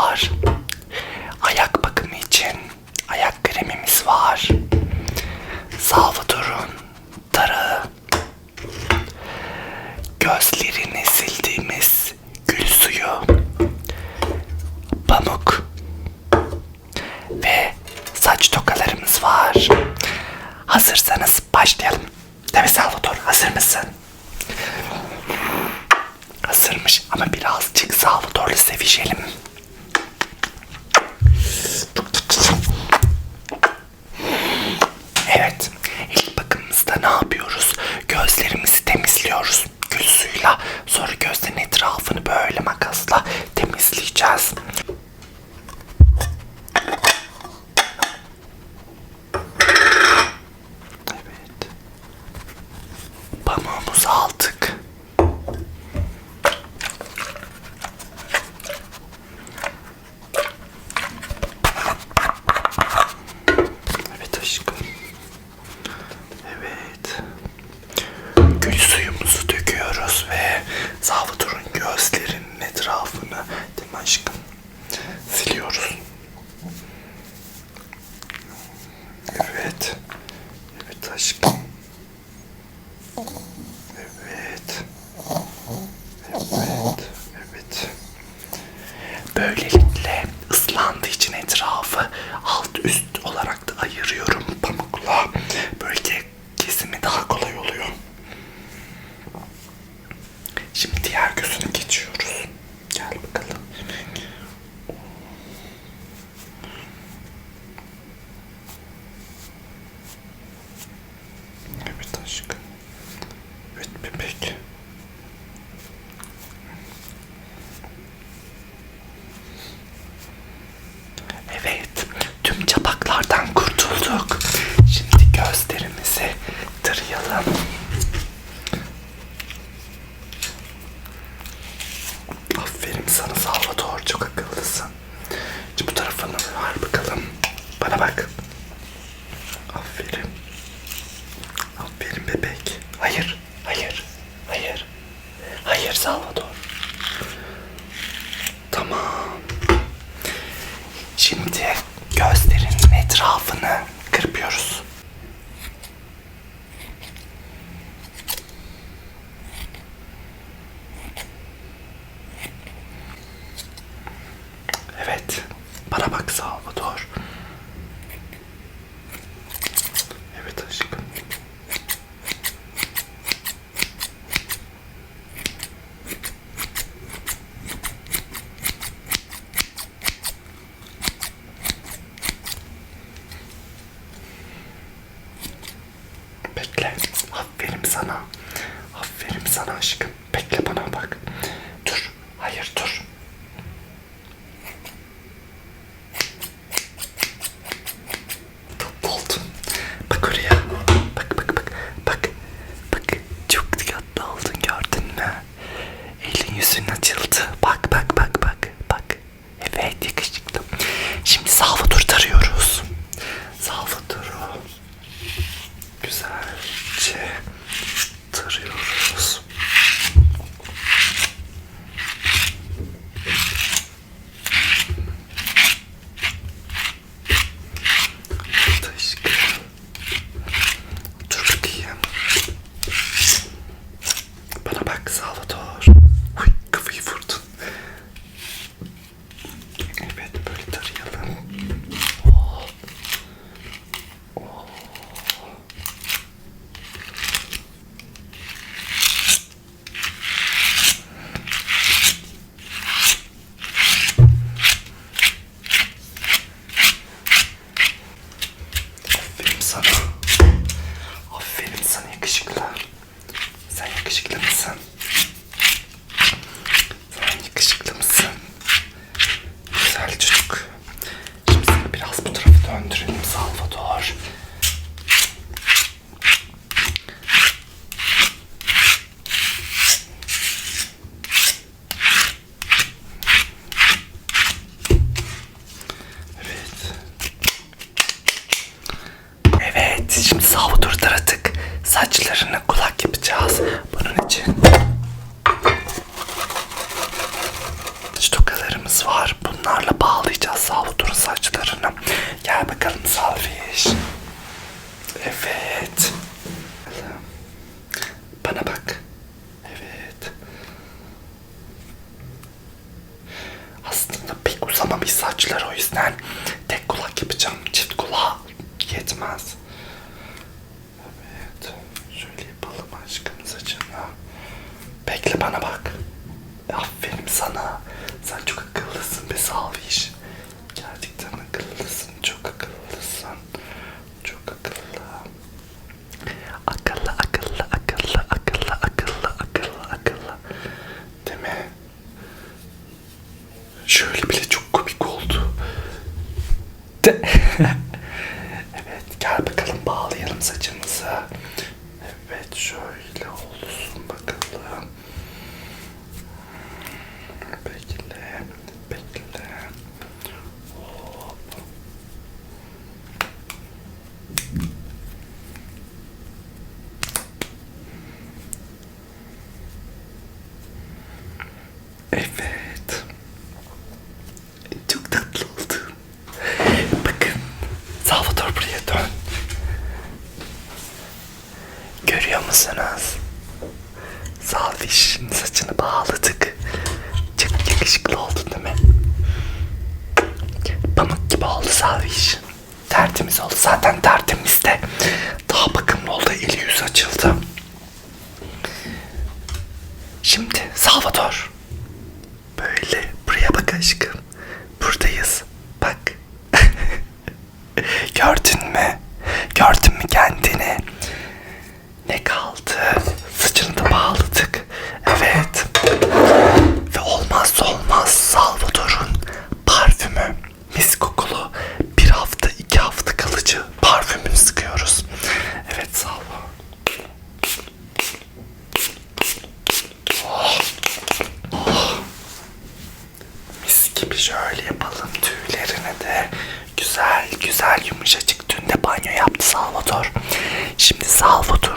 var. Ayak bakımı için ayak kremimiz var. Salvador'un tarağı. Gözlerini sildiğimiz gül suyu. Pamuk. Ve saç tokalarımız var. Hazırsanız başlayalım. Değil mi Salvador? Hazır mısın? Hazırmış ama birazcık Salvador'la sevişelim. Şimdi diğer gözüne geçiyoruz. Gel bakalım. sana. Aferin sana aşkım. sana. Aferin sana yakışıklı. Sen yakışıklı mısın? seslerine kulak yapacağız. Bunun için şu var. Bunlarla Bekle bana bak. Aferin sana. Sen çok akıllısın be Salviş. mısınız? Salviş'in saçını bağladık. Çok yakışıklı oldun değil mi? Pamuk gibi oldu Salviş. Tertemiz oldu. Zaten tertemiz de daha bakımlı oldu. Eli yüz açıldı. Şimdi Salvador. Böyle buraya bak aşkım. Buradayız. Bak. Gördün mü? Gördün mü kendi motor. Şimdi Salvador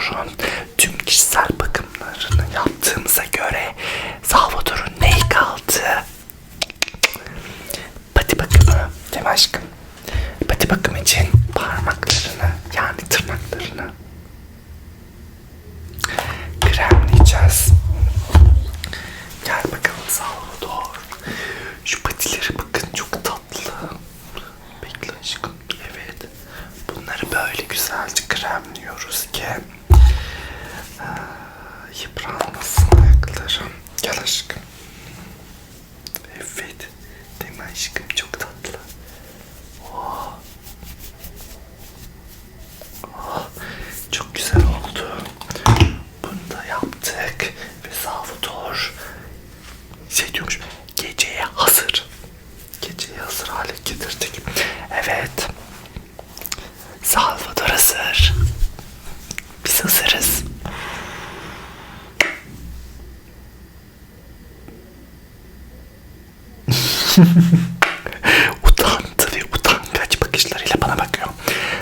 Utandı ve utangaç bakışlarıyla bana bakıyor.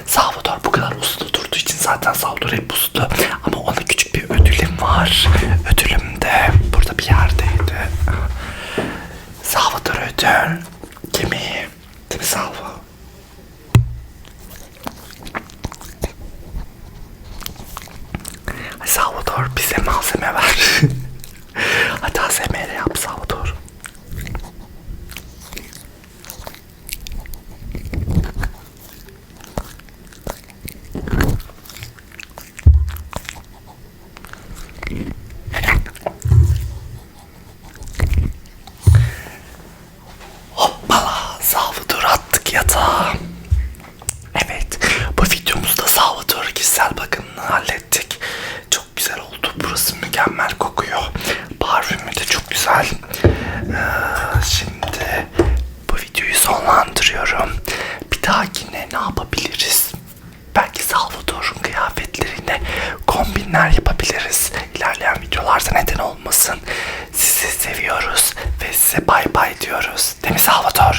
Salvador bu kadar uslu durduğu için zaten Salvador hep uslu. Ama ona küçük bir ödülüm var. Ödülüm de burada bir yerdeydi. Salvador ödül. Sizi seviyoruz ve size bay bay diyoruz. Değil mi Salvatore?